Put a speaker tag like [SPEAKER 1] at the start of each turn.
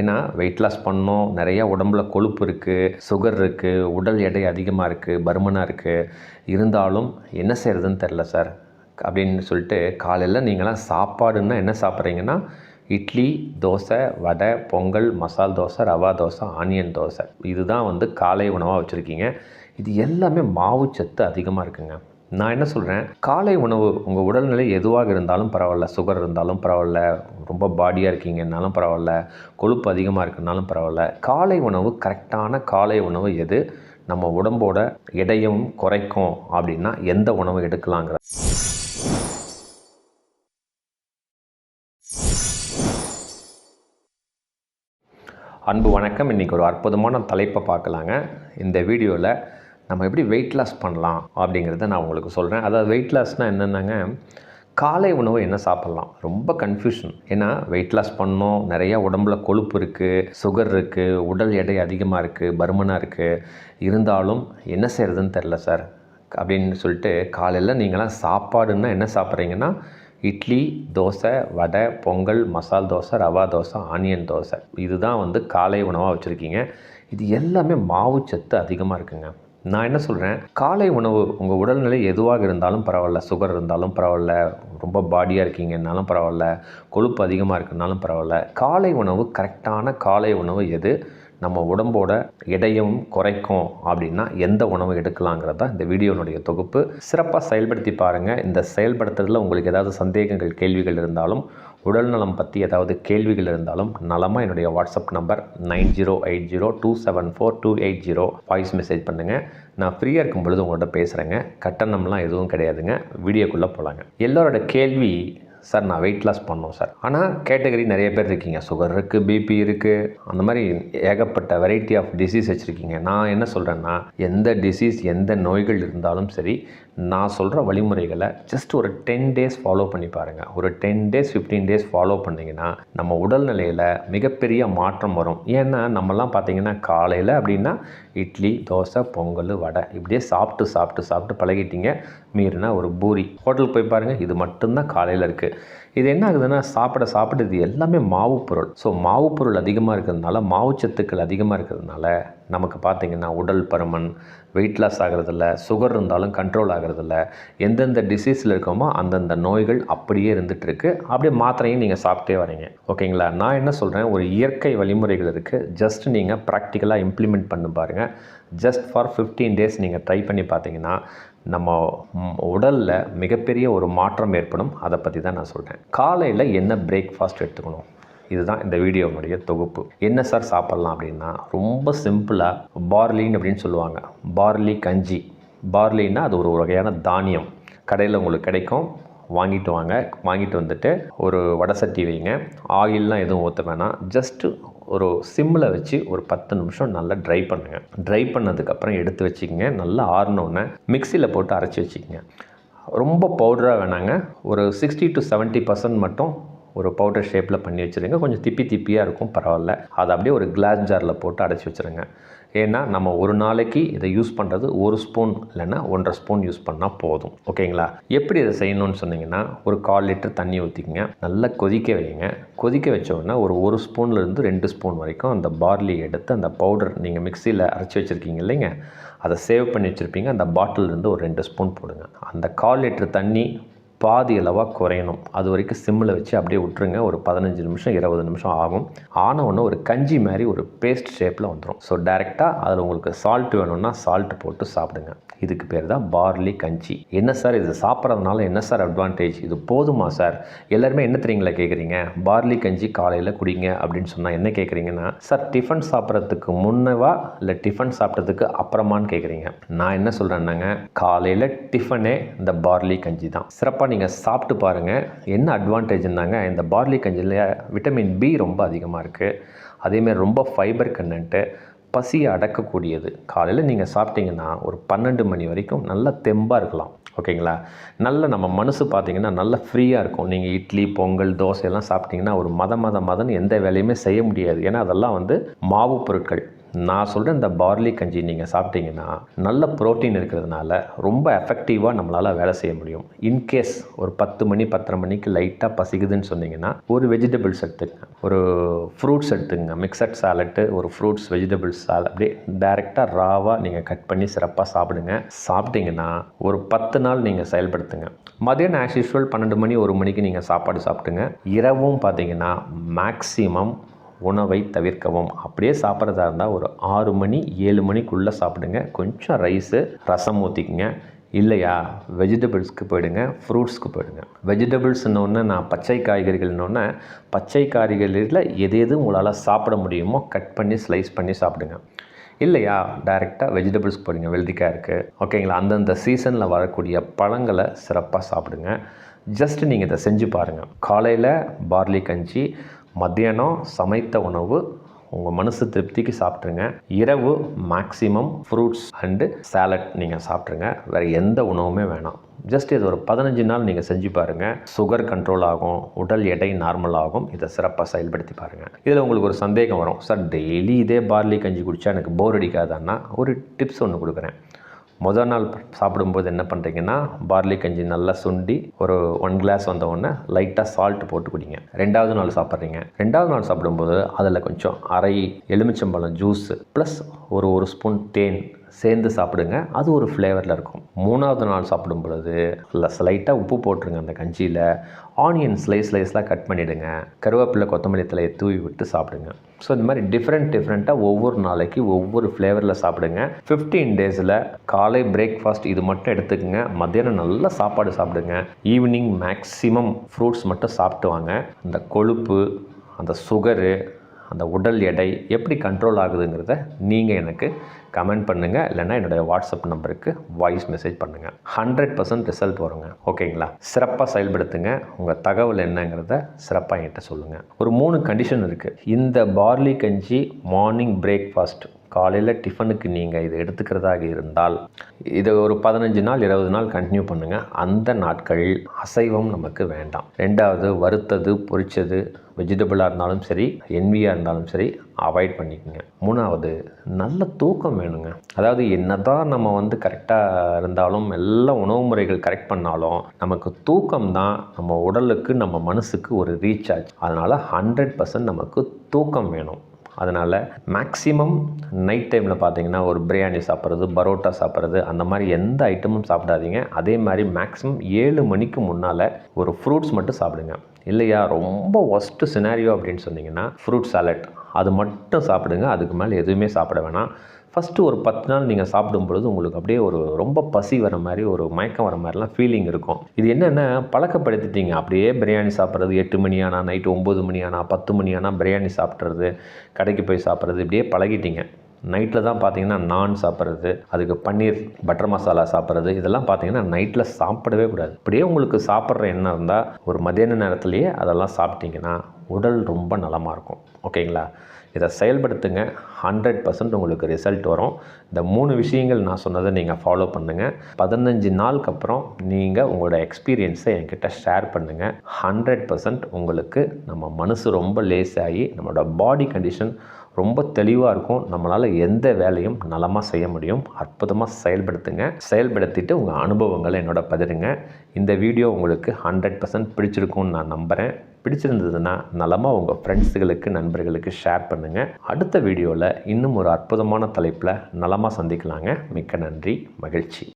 [SPEAKER 1] ஏன்னா wait loss பண்ணோம் நிறையா உடம்புல கொழுப்பு இருக்குது சுகர் இருக்குது உடல் எடை அதிகமாக இருக்குது பருமனாக இருக்குது இருந்தாலும் என்ன செய்கிறதுன்னு தெரில சார் அப்படின்னு சொல்லிட்டு காலையில் நீங்களாம் சாப்பாடுன்னா என்ன சாப்பிட்றீங்கன்னா இட்லி தோசை வடை பொங்கல் மசால் தோசை ரவா தோசை ஆனியன் தோசை. இதுதான் வந்து காலை உணவாக வச்சுருக்கீங்க. இது எல்லாமே மாவு சத்து அதிகமாக இருக்குங்க. நான் என்ன சொல்கிறேன் காலை உணவு உங்கள் உடல்நிலை எதுவாக இருந்தாலும் பரவாயில்ல. சுகர் இருந்தாலும் பரவாயில்ல. ரொம்ப பாடியாக இருக்கீங்கன்னாலும் பரவாயில்ல. கொழுப்பு அதிகமாக இருக்குனாலும் பரவாயில்ல. காலை உணவு கரெக்டான காலை உணவு எது? நம்ம உடம்போட எடையும் குறைக்கும் அப்படின்னா எந்த உணவு எடுக்கலாங்கிற அன்பு வணக்கம். இன்றைக்கி ஒரு அற்புதமான தலைப்பை பார்க்கலாங்க. இந்த வீடியோவில் நம்ம எப்படி வெயிட் லாஸ் பண்ணலாம் அப்படிங்கிறத நான் உங்களுக்கு சொல்கிறேன் அதாவது வெயிட் லாஸ்னால் என்னென்னாங்க? காலை உணவு என்ன சாப்பிட்லாம்? ரொம்ப கன்ஃபியூஷன் ஏன்னா வெயிட் லாஸ் பண்ணோம் நிறையா உடம்புல கொழுப்பு இருக்குது சுகர் இருக்குது உடல் எடை அதிகமாக இருக்குது பருமனாக இருக்குது இருந்தாலும் என்ன செய்கிறதுன்னு தெரில சார். அப்படின்னு சொல்லிட்டு காலையில் நீங்களாம் சாப்பாடுன்னா என்ன சாப்பிட்றீங்கன்னா இட்லி தோசை வடை பொங்கல் மசால் தோசை ரவா தோசை ஆனியன் தோசை. இதுதான் வந்து காலை உணவாக வச்சுருக்கீங்க. இது எல்லாமே மாவுச்சத்து அதிகமாக இருக்குங்க. நான் என்ன சொல்கிறேன் காலை உணவு உங்கள் உடல்நிலை எதுவாக இருந்தாலும் பரவாயில்ல. சுகர் இருந்தாலும் பரவாயில்ல. ரொம்ப பாடியாக இருக்கீங்கன்னாலும் பரவாயில்ல. கொழுப்பு அதிகமாக இருக்குனாலும் பரவாயில்ல. காலை உணவு கரெக்டான காலை உணவு எது? நம்ம உடம்போட எடையும் குறைக்கும் அப்படின்னா எந்த உணவு எடுக்கலாங்கிறது தான் இந்த வீடியோனுடைய தொகுப்பு. சிறப்பாக செயல்படுத்தி பாருங்கள் இந்த செயல்படுத்துறதுல உங்களுக்கு ஏதாவது சந்தேகங்கள் கேள்விகள் இருந்தாலும் உடல் நலம் பற்றி ஏதாவது கேள்விகள் இருந்தாலும் நலமாக என்னுடைய WhatsApp number nine zero eight zero two seven four two eight zero voice message பண்ணுங்கள் நான் ஃப்ரீயாக இருக்கும் பொழுது உங்கள்கிட்ட பேசுகிறேங்க கட்டணம்லாம் எதுவும் கிடையாதுங்க. வீடியோக்குள்ளே போகலாங்க எல்லோரோட கேள்வி சார் நான் வெயிட் லாஸ் பண்ணோம் சார். ஆனால் கேட்டகரி நிறைய பேர் இருக்கீங்க. சுகர் இருக்குது பிபி இருக்குது அந்த மாதிரி ஏகப்பட்ட வெரைட்டி ஆஃப் டிசீஸ் வச்சுருக்கீங்க. நான் என்ன சொல்கிறேன்னா எந்த டிசீஸ் எந்த நோய்கள் இருந்தாலும் சரி நான் சொல்கிற வழிமுறைகளை ஜஸ்ட் ஒரு டென் டேஸ் ஃபாலோ பண்ணி பாருங்கள் ஒரு ten days fifteen days follow பண்ணிங்கன்னா நம்ம உடல்நிலையில் மிகப்பெரிய மாற்றம் வரும். ஏன்னா நம்மலாம் பார்த்தீங்கன்னா காலையில் அப்படின்னா இட்லி தோசை பொங்கல் வடை இப்படியே சாப்பிட்டு சாப்பிட்டு சாப்பிட்டு பழகிட்டீங்க. மீறினா ஒரு பூரி. ஹோட்டலுக்கு போய் பாருங்கள் இது மட்டும்தான் காலையில் இருக்குது இது என்ன ஆகுதுன்னா சாப்பிட சாப்பிட இது எல்லாமே மாவு பொருள். ஸோ மாவு பொருள் அதிகமாக இருக்கிறதுனால மாவுச்சத்துக்கள் அதிகமாக இருக்கிறதுனால நமக்கு பார்த்திங்கன்னா உடல் பருமன் வெயிட் லாஸ் ஆகிறதில்ல சுகர் இருந்தாலும் கண்ட்ரோல் ஆகிறதில்ல. எந்தெந்த டிசீஸில் இருக்கோமோ அந்தந்த நோய்கள் அப்படியே இருந்துகிட்ருக்கு. அப்படியே மாத்திரையும் நீங்கள் சாப்பிட்டே வரீங்க. ஓகேங்களா? நான் என்ன சொல்கிறேன் ஒரு இயற்கை வழிமுறைகள் இருக்குது ஜஸ்ட் நீங்கள் ப்ராக்டிக்கலாக இம்ப்ளிமெண்ட் பண்ணி பாருங்கள் ஜஸ்ட் ஃபார் ஃபிஃப்டீன் டேஸ் நீங்கள் ட்ரை பண்ணி பார்த்தீங்கன்னா நம்ம உடலில் மிகப்பெரிய ஒரு மாற்றம் ஏற்படும். அதை பற்றி தான் நான் சொல்கிறேன் காலையில் என்ன பிரேக்ஃபாஸ்ட் எடுத்துக்கணும்? இதுதான் இந்த வீடியோனுடைய தொகுப்பு. என்ன சார் சாப்பிட்லாம் அப்படின்னா ரொம்ப சிம்பிளாக பார்லின்னு அப்படின்னு சொல்லுவாங்க. பார்லி கஞ்சி. பார்லின்னா அது ஒரு வகையான தானியம். கடையில் உங்களுக்கு கிடைக்கும். வாங்கிட்டு வாங்க. வாங்கிட்டு வந்துட்டு ஒரு வடை சட்டி வைங்க. ஆயிலெலாம் எதுவும் ஊற்ற வேணாம். ஜஸ்ட்டு ஒரு சிம்மில் வச்சு ஒரு பத்து நிமிஷம் நல்லா ட்ரை பண்ணுங்கள் ட்ரை பண்ணதுக்கப்புறம் எடுத்து வச்சுக்கோங்க. நல்லா ஆறினோடனே மிக்சியில் போட்டு அரைச்சி வச்சுக்கோங்க. ரொம்ப பவுடராக வேணாங்க. ஒரு சிக்ஸ்டி டு செவன்ட்டி பர்சன்ட் மட்டும் ஒரு பவுடர் ஷேப்பில் பண்ணி வச்சுருங்க. கொஞ்சம் திப்பி திப்பியாக இருக்கும் பரவாயில்ல. அதை அப்படியே ஒரு கிளாஸ் ஜாரில் போட்டு அடைச்சி வச்சுருங்க. ஏன்னா நம்ம ஒரு நாளைக்கு இதை யூஸ் பண்ணுறது ஒரு ஸ்பூன் இல்லைன்னா ஒன்றரை ஸ்பூன் யூஸ் பண்ணால் போதும். ஓகேங்களா? எப்படி இதை செய்யணும்னு சொன்னீங்கன்னா ஒரு கால் லிட்டர் தண்ணி ஊற்றிக்கங்க நல்லா கொதிக்க வைங்க. கொதிக்க வச்சோன்னா ஒரு ஒரு ஸ்பூன்லேருந்து ரெண்டு ஸ்பூன் வரைக்கும் அந்த பார்லி எடுத்து அந்த பவுடர் நீங்கள் மிக்சியில் அரைச்சி வச்சுருக்கீங்க இல்லைங்க? அதை சேவ் பண்ணி வச்சுருப்பீங்க. அந்த பாட்டிலேருந்து ஒரு ரெண்டு ஸ்பூன் போடுங்க. அந்த கால் லிட்டர் தண்ணி பாதி அளவாக குறையணும். அது வரைக்கும் சிம்மில் வச்சு அப்படியே விட்டுருங்க. ஒரு பதினஞ்சு நிமிஷம் இருபது நிமிஷம் ஆகும். ஆனவுடனே ஒரு கஞ்சி மாதிரி ஒரு பேஸ்ட் ஷேப்பில் வந்துடும் ஸோ டேரெக்டாக அதில் உங்களுக்கு சால்ட் வேணும்னா சால்ட் போட்டு சாப்பிடுங்க. இதுக்கு பேர் தான் பார்லி கஞ்சி. என்ன சார் இது? சாப்பிட்றதுனால என்ன சார் அட்வான்டேஜ் இது போதுமா சார் எல்லாருமே என்ன தெரியுங்களா கேட்குறீங்க பார்லி கஞ்சி காலையில் குடிங்க அப்படின்னு சொன்னால் என்ன கேட்குறீங்கன்னா சார் டிஃபன் சாப்பிட்றதுக்கு முன்னவா இல்லை டிஃபன் சாப்பிட்றதுக்கு அப்புறமான்னு கேட்குறீங்க நான் என்ன சொல்கிறேன்னாங்க காலையில் டிஃபனே இந்த பார்லி கஞ்சி தான். சிறப்பாக நீங்கள் சாப்பிட்டு பாருங்கள் என்ன அட்வான்டேஜ்னாங்க இந்த பார்லி கஞ்சியில் விட்டமின் பி ரொம்ப அதிகமாக இருக்குது அதேமாதிரி ரொம்ப ஃபைபர் கண்டென்ட்டு பசியை அடக்கக்கூடியது. காலையில் நீங்கள் சாப்பிட்டீங்கன்னா ஒரு பன்னெண்டு மணி வரைக்கும் நல்ல தெம்பாக இருக்கலாம். ஓகேங்களா? நல்ல நம்ம மனசு பார்த்தீங்கன்னா நல்ல ஃப்ரீயாக இருக்கும். நீங்கள் இட்லி பொங்கல் தோசை எல்லாம் சாப்பிட்டிங்கன்னா ஒரு மத மத மதன்னு எந்த வேலையுமே செய்ய முடியாது. ஏன்னா அதெல்லாம் வந்து மாவு பொருட்கள். நான் சொல்கிற இந்த பார்லி கஞ்சி நீங்கள் சாப்பிட்டீங்கன்னா நல்ல புரோட்டீன் இருக்கிறதுனால ரொம்ப எஃபெக்டிவாக நம்மளால் வேலை செய்ய முடியும். இன்கேஸ் ஒரு பத்து மணி பத்தரை மணிக்கு லைட்டாக பசிக்குதுன்னு சொன்னீங்கன்னா ஒரு வெஜிடபிள்ஸ் எடுத்துக்கங்க ஒரு ஃப்ரூட்ஸ் எடுத்துக்கங்க மிக்சட் சாலட்டு ஒரு ஃப்ரூட்ஸ் வெஜிடபிள்ஸ் சாலட் அப்படியே டைரெக்டாக ராவாக நீங்கள் கட் பண்ணி சிறப்பாக சாப்பிடுங்க. சாப்பிட்டீங்கன்னா ஒரு பத்து நாள் நீங்கள் செயல்படுத்துங்க. மதியானம் ஆஸ் யூஸ்வல் பன்னெண்டு மணி ஒரு மணிக்கு நீங்கள் சாப்பாடு சாப்பிட்டுங்க. இரவும் பார்த்தீங்கன்னா மேக்ஸிமம் உணவை தவிர்க்கவும். அப்படியே சாப்பிட்றதா இருந்தால் ஒரு ஆறு மணி ஏழு மணிக்குள்ளே சாப்பிடுங்க. கொஞ்சம் ரைஸு ரசம் ஊற்றிக்குங்க இல்லையா? வெஜிடபிள்ஸ்க்கு போயிடுங்க ஃப்ரூட்ஸ்க்கு போயிடுங்க. வெஜிடபிள்ஸ்னோடனே நான் பச்சை காய்கறிகள்னோடனே பச்சை காய்கறிகளில் எது எது உங்களால் சாப்பிட முடியுமோ கட் பண்ணி ஸ்லைஸ் பண்ணி சாப்பிடுங்க. இல்லையா? டைரெக்டாக வெஜிடபிள்ஸ்க்கு போயிடுங்க வெள்ளரிக்காய் இருக்குது ஓகேங்களா அந்தந்த சீசனில் வரக்கூடிய பழங்களை சிறப்பாக சாப்பிடுங்க. ஜஸ்ட் நீங்கள் இதை செஞ்சு பாருங்கள் காலையில் பார்லி கஞ்சி மத்தியானம் சமைத்த உணவு உங்கள் மனசு திருப்திக்கு சாப்பிட்ருங்க இரவு மேக்ஸிமம் ஃப்ரூட்ஸ் அண்டு சாலட் நீங்கள் சாப்பிட்ருங்க வேறு எந்த உணவுமே வேணாம். ஜஸ்ட் இது ஒரு பதினஞ்சு நாள் நீங்கள் செஞ்சு பாருங்கள் சுகர் கண்ட்ரோல் ஆகும். உடல் எடை நார்மல் ஆகும். இதை சிறப்பாக செயல்படுத்தி பாருங்கள் இதில் உங்களுக்கு ஒரு சந்தேகம் வரும். சார் டெய்லி இதே பார்லி கஞ்சி குடித்தா எனக்கு போர் அடிக்காதான்னா? ஒரு டிப்ஸ் ஒன்று கொடுக்குறேன். முதல் நாள் சாப்பிடும்போது என்ன பண்ணுறீங்கன்னா பார்லி கஞ்சி நல்லா சுண்டி ஒரு ஒன் கிளாஸ் வந்தவுடனே லைட்டாக சால்ட் போட்டு குடிங்க. ரெண்டாவது நாள் சாப்பிட்றீங்க. ரெண்டாவது நாள் சாப்பிடும்போது அதில் கொஞ்சம் அரை எலுமிச்சம்பழம் ஜூஸ் ப்ளஸ் ஒரு ஒரு ஸ்பூன் தேன் சேர்ந்து சாப்பிடுங்க. அது ஒரு ஃப்ளேவரில் இருக்கும். மூணாவது நாள் சாப்பிடும் பொழுது லைட்டாக உப்பு போட்டுருங்க அந்த கஞ்சியில். ஆனியன் ஸ்லைஸ் ஸ்லைஸ்லாம் கட் பண்ணிவிடுங்க கருவேப்பிலை கொத்தமல்லி தலையை தூவி விட்டு சாப்பிடுங்க. ஸோ இந்த மாதிரி டிஃப்ரெண்ட் டிஃப்ரெண்ட்டாக ஒவ்வொரு நாளைக்கு ஒவ்வொரு ஃப்ளேவரில் சாப்பிடுங்க. ஃபிஃப்டீன் டேஸில் காலை பிரேக்ஃபாஸ்ட் இது மட்டும் எடுத்துக்கோங்க. மத்தியானம் நல்ல சாப்பாடு சாப்பிடுங்க. ஈவினிங் மேக்ஸிமம் ஃப்ரூட்ஸ் மட்டும் சாப்பிட்டு வாங்க. அந்த கொழுப்பு அந்த சுகரு அந்த உடல் எடை எப்படி கண்ட்ரோல் ஆகுதுங்கிறத நீங்கள் எனக்கு கமெண்ட் பண்ணுங்கள் இல்லைன்னா என்னுடைய வாட்ஸ்அப் நம்பருக்கு வாய்ஸ் மெசேஜ் பண்ணுங்கள் ஹண்ட்ரட் பர்சன்ட் ரிசல்ட் வருங்க. ஓகேங்களா சிறப்பாக செயல்படுத்துங்க. உங்கள் தகவல் என்னங்கிறத சிறப்பாக என்கிட்ட சொல்லுங்கள் ஒரு மூணு கண்டிஷன் இருக்குது இந்த பார்லி கஞ்சி மார்னிங் பிரேக்ஃபாஸ்ட் காலையில் டிஃபனுக்கு நீங்கள் இதை எடுத்துக்கிறதாக இருந்தால் இதை ஒரு பதினஞ்சு நாள் இருபது நாள் கண்டினியூ பண்ணுங்கள் அந்த நாட்கள் அசைவம் நமக்கு வேண்டாம். ரெண்டாவது வறுத்தது பொரித்தது வெஜிடபிளாக இருந்தாலும் சரி என்வியாக இருந்தாலும் சரி அவாய்ட் பண்ணிக்கோங்க. மூணாவது நல்ல தூக்கம் வேணுங்க. அதாவது என்னதான் நம்ம வந்து கரெக்டாக இருந்தாலும் எல்லா உணவு முறைகள் கரெக்ட் பண்ணாலும் நமக்கு தூக்கம் தான் நம்ம உடலுக்கு நம்ம மனசுக்கு ஒரு ரீசார்ஜ் அதனால் ஹண்ட்ரட் பர்சன்ட் நமக்கு தூக்கம் வேணும். அதனால் மேக்ஸிமம் நைட் டைமில் பார்த்தீங்கன்னா ஒரு பிரியாணி சாப்பிட்றது பரோட்டா சாப்பிட்றது அந்த மாதிரி எந்த ஐட்டமும் சாப்பிடாதீங்க. அதே மாதிரி மேக்ஸிமம் ஏழு மணிக்கு முன்னால் ஒரு ஃப்ரூட்ஸ் மட்டும் சாப்பிடுங்க. இல்லையா? ரொம்ப ஒஸ்ட்டு சினாரியோ அப்படின்னு சொன்னீங்கன்னா ஃப்ரூட் சாலட் அது மட்டும் சாப்பிடுங்க அதுக்கு மேலே எதுவுமே சாப்பிட வேணாம். ஃபஸ்ட்டு ஒரு பத்து நாள் நீங்கள் சாப்பிடும் பொழுது உங்களுக்கு அப்படியே ஒரு ரொம்ப பசி வர மாதிரி ஒரு மயக்கம் வர மாதிரிலாம் ஃபீலிங் இருக்கும். இது என்னென்ன பழக்கப்படுத்திட்டீங்க. அப்படியே பிரியாணி சாப்பிட்றது எட்டு மணி ஆனால் நைட்டு ஒம்பது மணி ஆனால் பத்து மணி ஆனால் பிரியாணி சாப்பிட்றது கடைக்கு போய் சாப்பிட்றது இப்படியே பழகிட்டீங்க. நைட்டில் தான் பார்த்தீங்கன்னா நான் சாப்பிட்றது அதுக்கு பன்னீர் பட்டர் மசாலா சாப்பிட்றது இதெல்லாம் பார்த்தீங்கன்னா நைட்டில் சாப்பிடவே கூடாது. இப்படியே உங்களுக்கு சாப்பிட்ற எண்ணம் இருந்தால் ஒரு மதியான நேரத்துலேயே அதெல்லாம் சாப்பிட்டீங்கன்னா உடல் ரொம்ப நலமாக இருக்கும். ஓகேங்களா? இதை செயல்படுத்துங்க. ஹண்ட்ரட் பர்சன்ட் உங்களுக்கு ரிசல்ட் வரும். இந்த மூணு விஷயங்கள் நான் சொன்னதை நீங்கள் ஃபாலோ பண்ணுங்கள் பதினஞ்சு நாளுக்கு அப்புறம் நீங்கள் உங்களோட எக்ஸ்பீரியன்ஸை என்கிட்ட ஷேர் பண்ணுங்கள் ஹண்ட்ரட் பர்சன்ட் உங்களுக்கு நம்ம மனசு ரொம்ப லேஸாகி நம்மளோட பாடி கண்டிஷன் ரொம்ப தெளிவாக இருக்கும். நம்மளால் எந்த வேலையும் நலமாக செய்ய முடியும். அற்புதமாக செயல்படுத்துங்க. செயல்படுத்திட்டு உங்கள் அனுபவங்களை என்னோட பதிருங்க இந்த வீடியோ உங்களுக்கு ஹண்ட்ரட் பர்சன்ட் பிடிச்சிருக்கும்னு நான் நம்புகிறேன் பிடிச்சிருந்ததுன்னா நலமாக உங்கள் ஃப்ரெண்ட்ஸுகளுக்கு நண்பர்களுக்கு ஷேர் பண்ணுங்கள் அடுத்த வீடியோவில் இன்னும் ஒரு அற்புதமான தலைப்பில் நலமாக சந்திக்கலாங்க. மிக்க நன்றி. மகிழ்ச்சி.